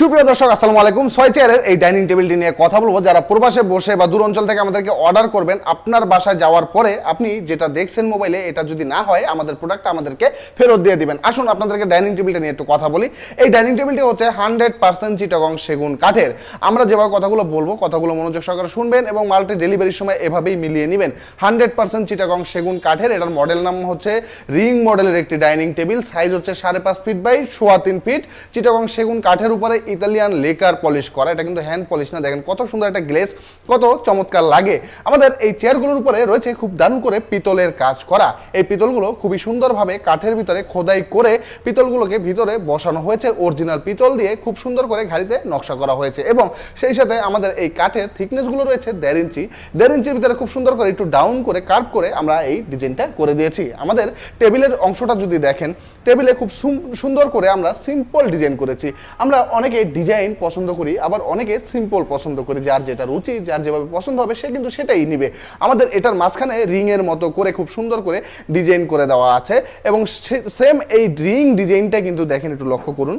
সুপ্রিয় দর্শক, আসসালামু আলাইকুম। ছয় চেয়ারের এই ডাইনিং টেবিলটি নিয়ে কথা বলব। যারা প্রবাসে বসে বা দূর অঞ্চল থেকে আমাদেরকে অর্ডার করবেন, আপনার বাসায় যাওয়ার পরে আপনি যেটা দেখছেন মোবাইলে, এটা যদি না হয়, আমাদের প্রোডাক্ট আমাদেরকে ফেরত দিয়ে দিবেন। আসুন আপনাদেরকে ডাইনিং টেবিলটা নিয়ে একটু কথা বলি। এই ডাইনিং টেবিলটি হচ্ছে হান্ড্রেড পার্সেন্ট চিটাগং সেগুন কাঠের। আমরা যেভাবে কথাগুলো বলব, কথাগুলো মনোযোগ সহকারে শুনবেন এবং মালটি ডেলিভারির সময় এভাবেই মিলিয়ে নেবেন। হান্ড্রেড পার্সেন্ট চিটাগং সেগুন কাঠের, এটার মডেল নাম হচ্ছে রিং মডেলের একটি ডাইনিং টেবিল। সাইজ হচ্ছে সাড়ে পাঁচ ফিট বাই সোয়া তিন ফিট। চিটাগং সেগুন কাঠের উপরে ইতালিয়ান লেকার পলিশ করা, এটা কিন্তু হ্যান্ড পলিশ না, দেখেন কত সুন্দর একটা গ্লেস কত চমৎকার লাগে। আমাদের এই চেয়ারগুলোর উপরে রয়েছে খুব দারুণ করে পিতলের কাজ করা। এই পিতলগুলো খুবই সুন্দরভাবে কাঠের ভিতরে খোদাই করে পিতলগুলোকে ভিতরে বসানো হয়েছে। অরিজিনাল পিতল দিয়ে খুব সুন্দর করে ঘাড়িতে নকশা করা হয়েছে এবং সেই সাথে আমাদের এই কাঠের থিকনেসগুলো রয়েছে দেড় ইঞ্চি। দেড় ইঞ্চির ভিতরে খুব সুন্দর করে একটু ডাউন করে কার্ভ করে আমরা এই ডিজাইনটা করে দিয়েছি। আমাদের টেবিলের অংশটা যদি দেখেন, টেবিলে খুব সুন্দর করে আমরা সিম্পল ডিজাইন করেছি। আমরা অনেকে ডিজাইন পছন্দ করি, আবার অনেকে সিম্পল পছন্দ করি, যার যেটা রুচি, যার যেভাবে পছন্দ হবে, সে কিন্তু সেটাই নিবে। আমাদের এটার মাঝখানে রিংয়ের মতো করে, খুব সুন্দর করে ডিজাইন করে দেওয়া আছে এবং সেম এই রিং ডিজাইনটা কিন্তু দেখেন, একটু লক্ষ্য করুন।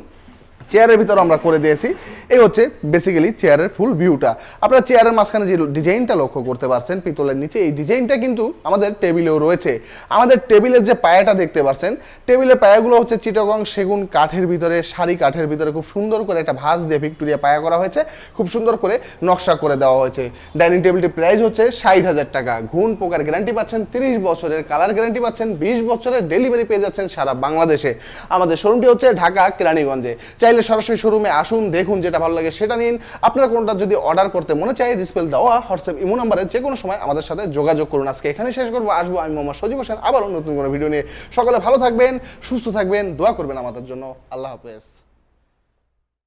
চেয়ারের ভিতর আমরা করে দিয়েছি। এই হচ্ছে বেসিক্যালি চেয়ারের ফুল ভিউটা আপনারা চেয়ারের মাঝখানে যে ডিজাইনটা লক্ষ্য করতে পারছেন, পিতলের নিচে, এই ডিজাইনটা কিন্তু আমাদের টেবিলেও রয়েছে। আমাদের টেবিলের যে পায়াটা দেখতে পাচ্ছেন টেবিলের পায়াগুলো হচ্ছে চিটাগং সেগুন কাঠের ভিতরে, শাড়ি কাঠের ভিতরে খুব সুন্দর করে একটা ভাঁজ দিয়ে ভিক্টোরিয়া পায়া করা হয়েছে। খুব সুন্দর করে নকশা করে দেওয়া হয়েছে। ডাইনিং টেবিলটির প্রাইস হচ্ছে ষাট হাজার টাকা। ঘুণ পোকার গ্যারান্টি পাচ্ছেন তিরিশ বছরের কালার গ্যারান্টি পাচ্ছেন বিশ বছরের ডেলিভারি পেয়ে যাচ্ছেন সারা বাংলাদেশে। আমাদের শোরুমটি হচ্ছে ঢাকা কেরানীগঞ্জে। চাইলে সরাসরি শোরুমে আসুন, দেখুন যেটা ভালো লাগে সেটা নিন। আপনার কোনটা যদি অর্ডার করতে মনে চাই ডিসপ্লে দেওয়া হোয়াটসঅ্যাপ ইমো নাম্বারে যে কোনো সময় আমাদের সাথে যোগাযোগ করুন। আজকে এখানে শেষ করব, আসব আমি মোহাম্মদ সজীব হোসেন, আবারও নতুন কোনো ভিডিও নিয়ে। সকলে ভালো থাকবেন, সুস্থ থাকবেন, দোয়া করবেন আমাদের জন্য। আল্লাহ হাফেজ।